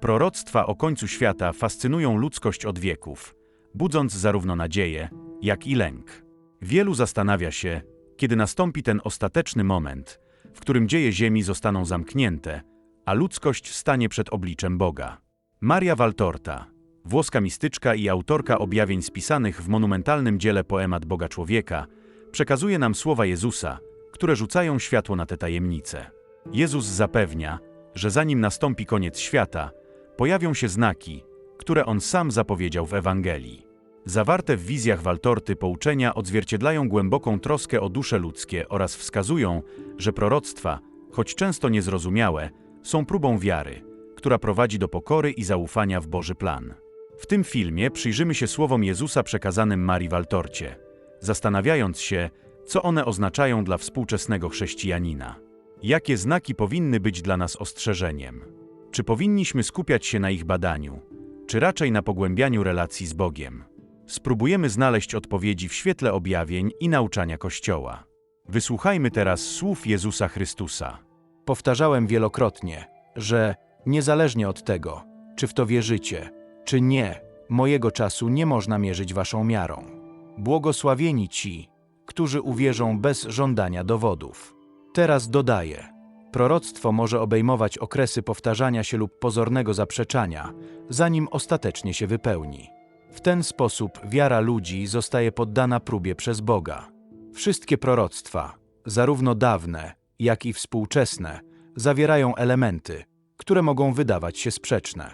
Proroctwa o końcu świata fascynują ludzkość od wieków, budząc zarówno nadzieję, jak i lęk. Wielu zastanawia się, kiedy nastąpi ten ostateczny moment, w którym dzieje Ziemi zostaną zamknięte, a ludzkość stanie przed obliczem Boga. Maria Waltorta, włoska mistyczka i autorka objawień spisanych w monumentalnym dziele Poemat Boga Człowieka, przekazuje nam słowa Jezusa, które rzucają światło na te tajemnice. Jezus zapewnia, że zanim nastąpi koniec świata, pojawią się znaki, które On sam zapowiedział w Ewangelii. Zawarte w wizjach Waltorty pouczenia odzwierciedlają głęboką troskę o dusze ludzkie oraz wskazują, że proroctwa, choć często niezrozumiałe, są próbą wiary, która prowadzi do pokory i zaufania w Boży plan. W tym filmie przyjrzymy się słowom Jezusa przekazanym Marii Waltorcie, zastanawiając się, co one oznaczają dla współczesnego chrześcijanina. Jakie znaki powinny być dla nas ostrzeżeniem? Czy powinniśmy skupiać się na ich badaniu, czy raczej na pogłębianiu relacji z Bogiem? Spróbujemy znaleźć odpowiedzi w świetle objawień i nauczania Kościoła. Wysłuchajmy teraz słów Jezusa Chrystusa. Powtarzałem wielokrotnie, że niezależnie od tego, czy w to wierzycie, czy nie, mojego czasu nie można mierzyć waszą miarą. Błogosławieni ci, którzy uwierzą bez żądania dowodów. Teraz dodaję: proroctwo może obejmować okresy powtarzania się lub pozornego zaprzeczania, zanim ostatecznie się wypełni. W ten sposób wiara ludzi zostaje poddana próbie przez Boga. Wszystkie proroctwa, zarówno dawne, jak i współczesne, zawierają elementy, które mogą wydawać się sprzeczne.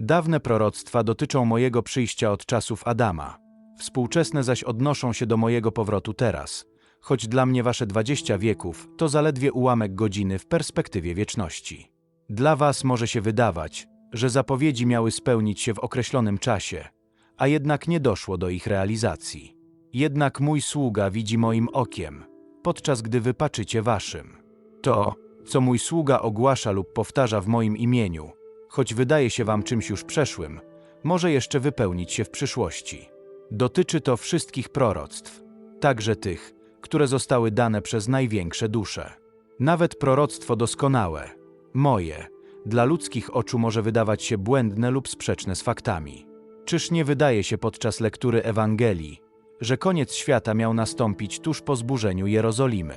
Dawne proroctwa dotyczą mojego przyjścia od czasów Adama, współczesne zaś odnoszą się do mojego powrotu teraz, choć dla mnie wasze dwadzieścia wieków to zaledwie ułamek godziny w perspektywie wieczności. Dla was może się wydawać, że zapowiedzi miały spełnić się w określonym czasie, a jednak nie doszło do ich realizacji. Jednak mój sługa widzi moim okiem, podczas gdy wy patrzycie waszym. To, co mój sługa ogłasza lub powtarza w moim imieniu, choć wydaje się wam czymś już przeszłym, może jeszcze wypełnić się w przyszłości. Dotyczy to wszystkich proroctw, także tych, które zostały dane przez największe dusze. Nawet proroctwo doskonałe, moje, dla ludzkich oczu może wydawać się błędne lub sprzeczne z faktami. Czyż nie wydaje się podczas lektury Ewangelii, że koniec świata miał nastąpić tuż po zburzeniu Jerozolimy?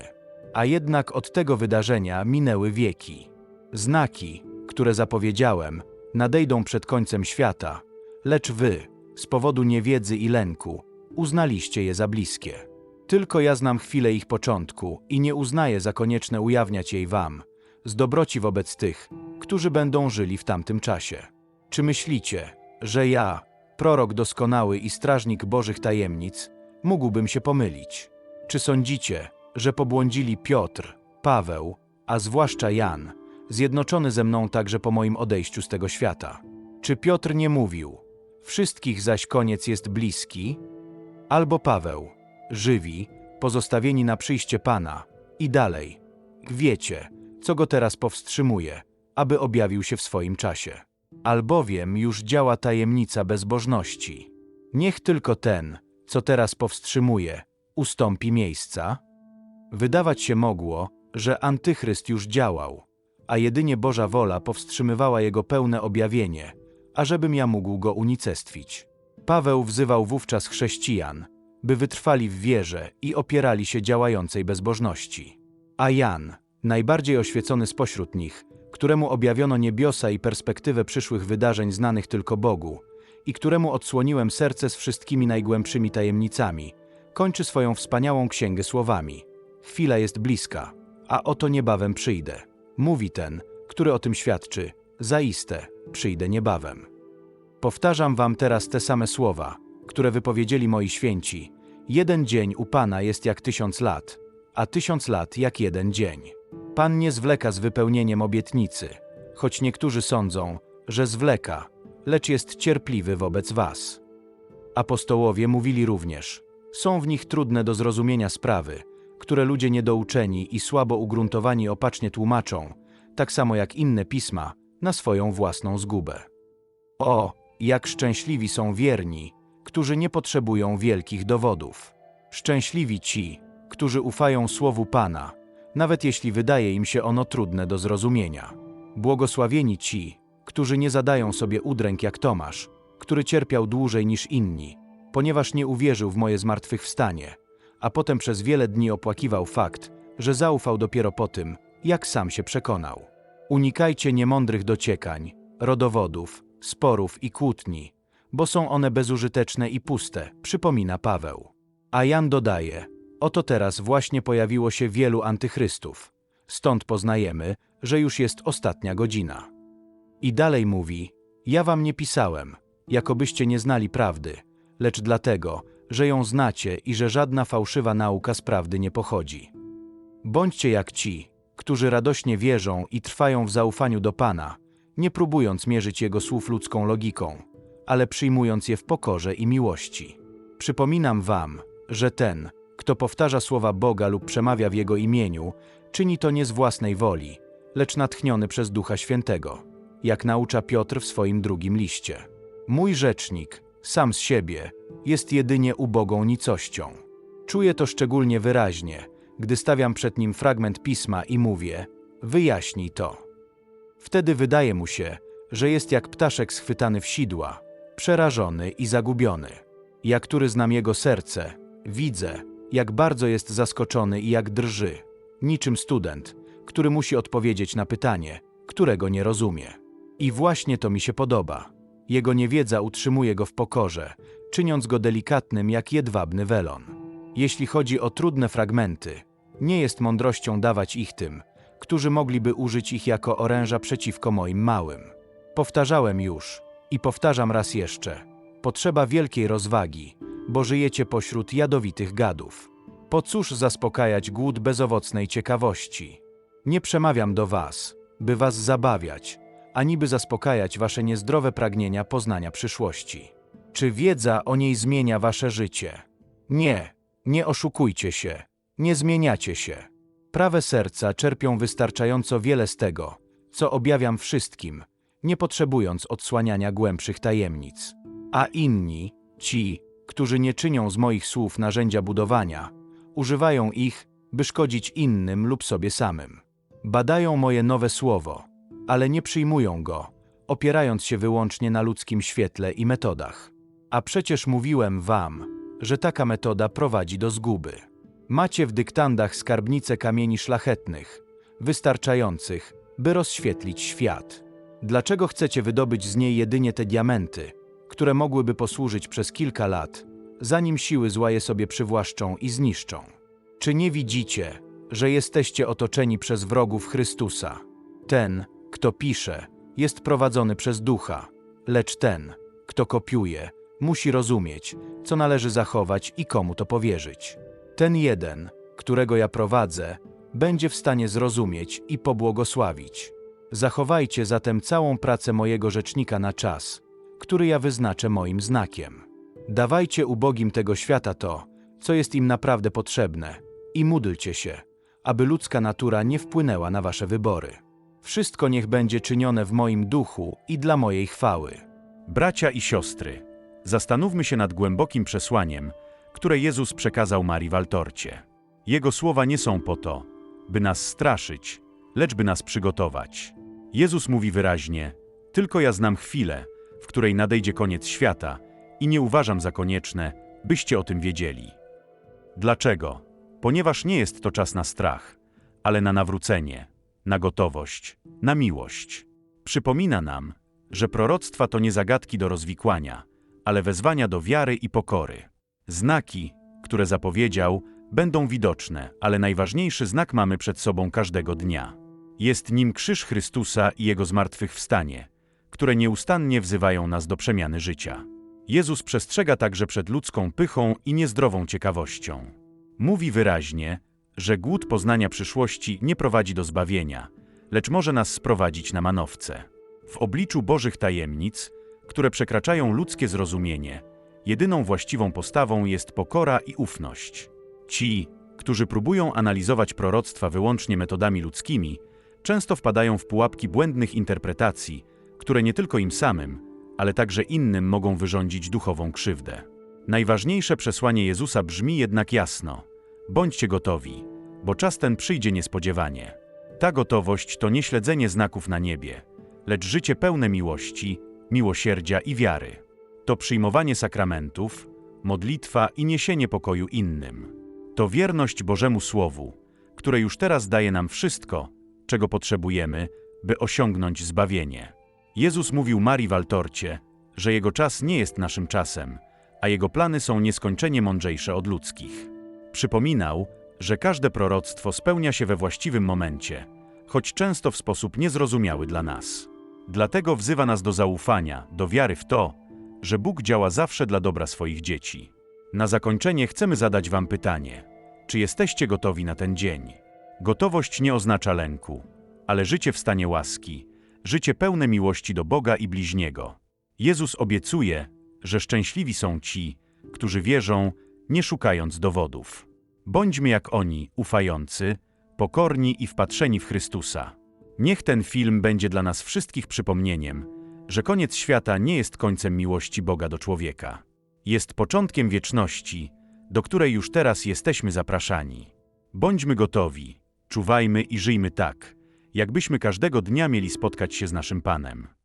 A jednak od tego wydarzenia minęły wieki. Znaki, które zapowiedziałem, nadejdą przed końcem świata, lecz wy, z powodu niewiedzy i lęku, uznaliście je za bliskie. Tylko ja znam chwilę ich początku i nie uznaję za konieczne ujawniać jej wam, z dobroci wobec tych, którzy będą żyli w tamtym czasie. Czy myślicie, że ja, prorok doskonały i strażnik Bożych tajemnic, mógłbym się pomylić? Czy sądzicie, że pobłądzili Piotr, Paweł, a zwłaszcza Jan, zjednoczony ze mną także po moim odejściu z tego świata? Czy Piotr nie mówił, wszystkich zaś koniec jest bliski? Albo Paweł, żywi, pozostawieni na przyjście Pana, i dalej. Wiecie, co go teraz powstrzymuje, aby objawił się w swoim czasie. Albowiem już działa tajemnica bezbożności. Niech tylko ten, co teraz powstrzymuje, ustąpi miejsca. Wydawać się mogło, że antychryst już działał, a jedynie Boża wola powstrzymywała jego pełne objawienie, ażebym ja mógł go unicestwić. Paweł wzywał wówczas chrześcijan, by wytrwali w wierze i opierali się działającej bezbożności. A Jan, najbardziej oświecony spośród nich, któremu objawiono niebiosa i perspektywę przyszłych wydarzeń znanych tylko Bogu, i któremu odsłoniłem serce z wszystkimi najgłębszymi tajemnicami, kończy swoją wspaniałą księgę słowami: Chwila jest bliska, a oto niebawem przyjdę. Mówi ten, który o tym świadczy: Zaiste, przyjdę niebawem. Powtarzam wam teraz te same słowa, które wypowiedzieli moi święci. Jeden dzień u Pana jest jak tysiąc lat, a tysiąc lat jak jeden dzień. Pan nie zwleka z wypełnieniem obietnicy, choć niektórzy sądzą, że zwleka, lecz jest cierpliwy wobec was. Apostołowie mówili również, są w nich trudne do zrozumienia sprawy, które ludzie niedouczeni i słabo ugruntowani opacznie tłumaczą, tak samo jak inne pisma, na swoją własną zgubę. O, jak szczęśliwi są wierni, którzy nie potrzebują wielkich dowodów. Szczęśliwi ci, którzy ufają słowu Pana, nawet jeśli wydaje im się ono trudne do zrozumienia. Błogosławieni ci, którzy nie zadają sobie udręk jak Tomasz, który cierpiał dłużej niż inni, ponieważ nie uwierzył w moje zmartwychwstanie, a potem przez wiele dni opłakiwał fakt, że zaufał dopiero po tym, jak sam się przekonał. Unikajcie niemądrych dociekań, rodowodów, sporów i kłótni, bo są one bezużyteczne i puste, przypomina Paweł. A Jan dodaje: Oto teraz właśnie pojawiło się wielu antychrystów. Stąd poznajemy, że już jest ostatnia godzina. I dalej mówi: Ja wam nie pisałem, jakobyście nie znali prawdy, lecz dlatego, że ją znacie i że żadna fałszywa nauka z prawdy nie pochodzi. Bądźcie jak ci, którzy radośnie wierzą i trwają w zaufaniu do Pana, nie próbując mierzyć Jego słów ludzką logiką, ale przyjmując je w pokorze i miłości. Przypominam wam, że ten, kto powtarza słowa Boga lub przemawia w Jego imieniu, czyni to nie z własnej woli, lecz natchniony przez Ducha Świętego, jak naucza Piotr w swoim drugim liście. Mój rzecznik, sam z siebie, jest jedynie ubogą nicością. Czuję to szczególnie wyraźnie, gdy stawiam przed nim fragment pisma i mówię: Wyjaśnij to. Wtedy wydaje mu się, że jest jak ptaszek schwytany w sidła, przerażony i zagubiony. Ja, który znam jego serce, widzę, jak bardzo jest zaskoczony i jak drży, niczym student, który musi odpowiedzieć na pytanie, którego nie rozumie. I właśnie to mi się podoba. Jego niewiedza utrzymuje go w pokorze, czyniąc go delikatnym jak jedwabny welon. Jeśli chodzi o trudne fragmenty, nie jest mądrością dawać ich tym, którzy mogliby użyć ich jako oręża przeciwko moim małym. Powtarzałem już i powtarzam raz jeszcze. Potrzeba wielkiej rozwagi, bo żyjecie pośród jadowitych gadów. Po cóż zaspokajać głód bezowocnej ciekawości? Nie przemawiam do was, by was zabawiać, ani by zaspokajać wasze niezdrowe pragnienia poznania przyszłości. Czy wiedza o niej zmienia wasze życie? Nie, nie oszukujcie się, nie zmieniacie się. Prawe serca czerpią wystarczająco wiele z tego, co objawiam wszystkim, nie potrzebując odsłaniania głębszych tajemnic. A inni, ci, którzy nie czynią z moich słów narzędzia budowania, używają ich, by szkodzić innym lub sobie samym. Badają moje nowe słowo, ale nie przyjmują go, opierając się wyłącznie na ludzkim świetle i metodach. A przecież mówiłem wam, że taka metoda prowadzi do zguby. Macie w dyktandach skarbnice kamieni szlachetnych, wystarczających, by rozświetlić świat. Dlaczego chcecie wydobyć z niej jedynie te diamenty, które mogłyby posłużyć przez kilka lat, zanim siły zła je sobie przywłaszczą i zniszczą? Czy nie widzicie, że jesteście otoczeni przez wrogów Chrystusa? Ten, kto pisze, jest prowadzony przez ducha, lecz ten, kto kopiuje, musi rozumieć, co należy zachować i komu to powierzyć. Ten jeden, którego ja prowadzę, będzie w stanie zrozumieć i pobłogosławić. Zachowajcie zatem całą pracę mojego rzecznika na czas, który ja wyznaczę moim znakiem. Dawajcie ubogim tego świata to, co jest im naprawdę potrzebne, i módlcie się, aby ludzka natura nie wpłynęła na wasze wybory. Wszystko niech będzie czynione w moim duchu i dla mojej chwały. Bracia i siostry, zastanówmy się nad głębokim przesłaniem, które Jezus przekazał Marii w Altorcie. Jego słowa nie są po to, by nas straszyć, lecz by nas przygotować. Jezus mówi wyraźnie: Tylko ja znam chwilę, w której nadejdzie koniec świata i nie uważam za konieczne, byście o tym wiedzieli. Dlaczego? Ponieważ nie jest to czas na strach, ale na nawrócenie, na gotowość, na miłość. Przypomina nam, że proroctwa to nie zagadki do rozwikłania, ale wezwania do wiary i pokory. Znaki, które zapowiedział, będą widoczne, ale najważniejszy znak mamy przed sobą każdego dnia. Jest nim krzyż Chrystusa i Jego zmartwychwstanie, które nieustannie wzywają nas do przemiany życia. Jezus przestrzega także przed ludzką pychą i niezdrową ciekawością. Mówi wyraźnie, że głód poznania przyszłości nie prowadzi do zbawienia, lecz może nas sprowadzić na manowce. W obliczu Bożych tajemnic, które przekraczają ludzkie zrozumienie, jedyną właściwą postawą jest pokora i ufność. Ci, którzy próbują analizować proroctwa wyłącznie metodami ludzkimi, często wpadają w pułapki błędnych interpretacji, które nie tylko im samym, ale także innym mogą wyrządzić duchową krzywdę. Najważniejsze przesłanie Jezusa brzmi jednak jasno: bądźcie gotowi, bo czas ten przyjdzie niespodziewanie. Ta gotowość to nie śledzenie znaków na niebie, lecz życie pełne miłości, miłosierdzia i wiary. To przyjmowanie sakramentów, modlitwa i niesienie pokoju innym. To wierność Bożemu Słowu, które już teraz daje nam wszystko, czego potrzebujemy, by osiągnąć zbawienie. Jezus mówił Marii Waltorcie, że jego czas nie jest naszym czasem, a jego plany są nieskończenie mądrzejsze od ludzkich. Przypominał, że każde proroctwo spełnia się we właściwym momencie, choć często w sposób niezrozumiały dla nas. Dlatego wzywa nas do zaufania, do wiary w to, że Bóg działa zawsze dla dobra swoich dzieci. Na zakończenie chcemy zadać Wam pytanie: czy jesteście gotowi na ten dzień? Gotowość nie oznacza lęku, ale życie w stanie łaski, życie pełne miłości do Boga i bliźniego. Jezus obiecuje, że szczęśliwi są ci, którzy wierzą, nie szukając dowodów. Bądźmy jak oni, ufający, pokorni i wpatrzeni w Chrystusa. Niech ten film będzie dla nas wszystkich przypomnieniem, że koniec świata nie jest końcem miłości Boga do człowieka. Jest początkiem wieczności, do której już teraz jesteśmy zapraszani. Bądźmy gotowi, czuwajmy i żyjmy tak, jakbyśmy każdego dnia mieli spotkać się z naszym Panem.